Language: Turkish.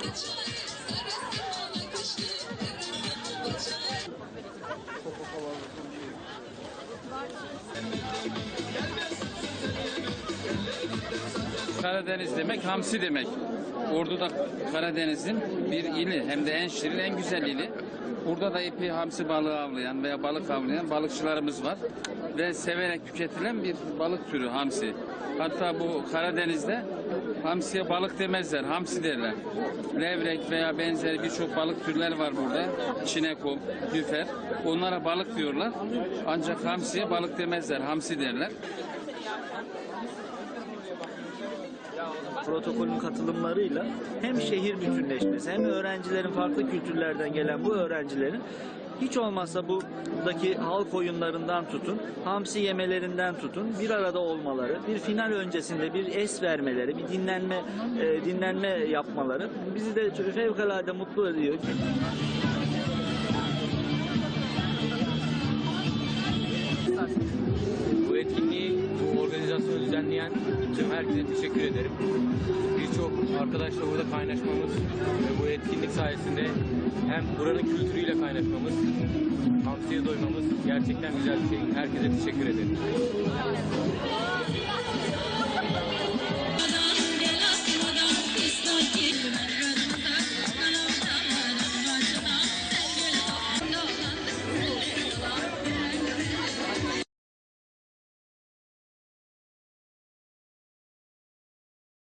Thank you. Karadeniz demek hamsi demek. Ordu da Karadeniz'in bir ili hem de en şirin en güzel ili. Burada da epey hamsi balığı avlayan veya balık avlayan balıkçılarımız var. Ve severek tüketilen bir balık türü hamsi. Hatta bu Karadeniz'de hamsiye balık demezler, hamsi derler. Levrek veya benzeri birçok balık türleri var burada. Çinekop, lüfer. Onlara balık diyorlar. Ancak hamsiye balık demezler, hamsi derler. Protokolün katılımlarıyla hem şehir bütünleşmesi hem öğrencilerin farklı kültürlerden gelen bu öğrencilerin hiç olmazsa buradaki halk oyunlarından tutun, hamsi yemelerinden tutun, bir arada olmaları, bir final öncesinde bir es vermeleri, bir dinlenme e, dinlenme yapmaları bizi de fevkalade mutlu ediyor. Düzenleyen tüm herkese teşekkür ederim. Birçok arkadaşla burada kaynaşmamız ve bu etkinlik sayesinde hem buranın kültürüyle kaynaşmamız, hamsiye doymamız gerçekten güzel bir şey. Herkese teşekkür ederim.